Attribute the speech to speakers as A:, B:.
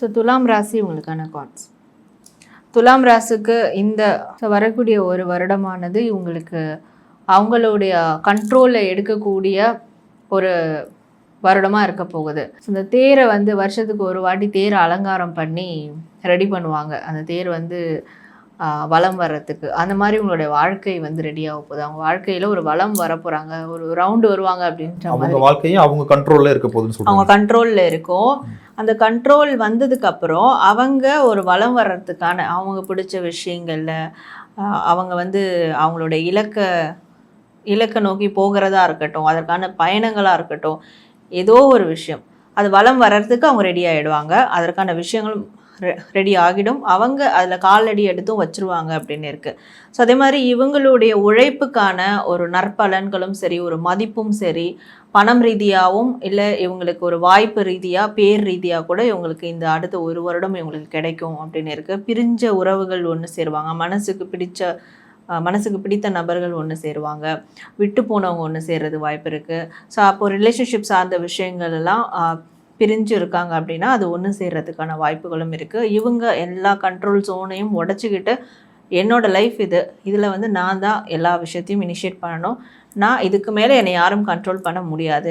A: So துலாம் ராசி உங்களுக்கான கார்ட்ஸ் துலாம் ராசிக்கு இந்த வரக்கூடிய ஒரு வருடமானது இவங்களுக்கு அவங்களுடைய கண்ட்ரோலில் எடுக்கக்கூடிய ஒரு வருடமாக இருக்க போகுது. ஸோ இந்த தேரை வந்து வருஷத்துக்கு ஒரு வாட்டி தேரை அலங்காரம் பண்ணி ரெடி பண்ணுவாங்க. அந்த தேர் வந்து ஆஹ், வலம் வர்றதுக்கு. அந்த மாதிரி உங்களுடைய வாழ்க்கை வந்து ரெடி ஆக போகுது. அவங்க வாழ்க்கையில் ஒரு வளம் வர போகிறாங்க ஒரு ரவுண்டு வருவாங்க அப்படின்ற மாதிரி.
B: அவங்க வாழ்க்கையும் அவங்க கண்ட்ரோல்ல இருக்க போகுதுன்னு
A: அவங்க கண்ட்ரோலில் இருக்கும். அந்த கண்ட்ரோல் வந்ததுக்கு அப்புறம் அவங்க ஒரு வளம் வர்றதுக்கான அவங்க பிடிச்ச விஷயங்கள்ல அவங்க வந்து அவங்களோட இலக்க இலக்கை நோக்கி போகிறதா இருக்கட்டும் அதற்கான பயணங்களாக இருக்கட்டும் ஏதோ ஒரு விஷயம். அது வளம் வர்றதுக்கு அவங்க ரெடி ஆகிடுவாங்க அதற்கான விஷயங்களும் ரெடி ஆகிடும். அவங்க அதில் காலடி எடுத்தும் வச்சிருவாங்க அப்படின்னு இருக்குது ஸோ அதே மாதிரி இவங்களுடைய உழைப்புக்கான ஒரு நற்பலன்களும் சரி ஒரு மதிப்பும் சரி பணம் ரீதியாகவும் இல்லை இவங்களுக்கு ஒரு வாய்ப்பு ரீதியாக பேர் ரீதியாக கூட இவங்களுக்கு இந்த அடுத்த ஒரு வருடம் இவங்களுக்கு கிடைக்கும் அப்படின்னு இருக்குது பிரிஞ்ச உறவுகள் ஒன்று சேருவாங்க. மனசுக்கு பிடிச்ச மனசுக்கு பிடித்த நபர்கள் ஒன்று சேருவாங்க. விட்டு போனவங்க ஒன்று சேர்றது வாய்ப்பு இருக்குது ஸோ அப்போது ரிலேஷன்ஷிப் சார்ந்த விஷயங்கள் எல்லாம் பிரிஞ்சு இருக்காங்க அப்படின்னா அது ஒன்று சேர்றதுக்கான வாய்ப்புகளும் இருக்குது இவங்க எல்லா கண்ட்ரோல் ஜோனையும் உடச்சிக்கிட்டு என்னோடய லைஃப் இது. இதில் வந்து நான் தான் எல்லா விஷயத்தையும் இனிஷியேட் பண்ணணும். நான் இதுக்கு மேலே என்னை யாரும் கண்ட்ரோல் பண்ண முடியாது.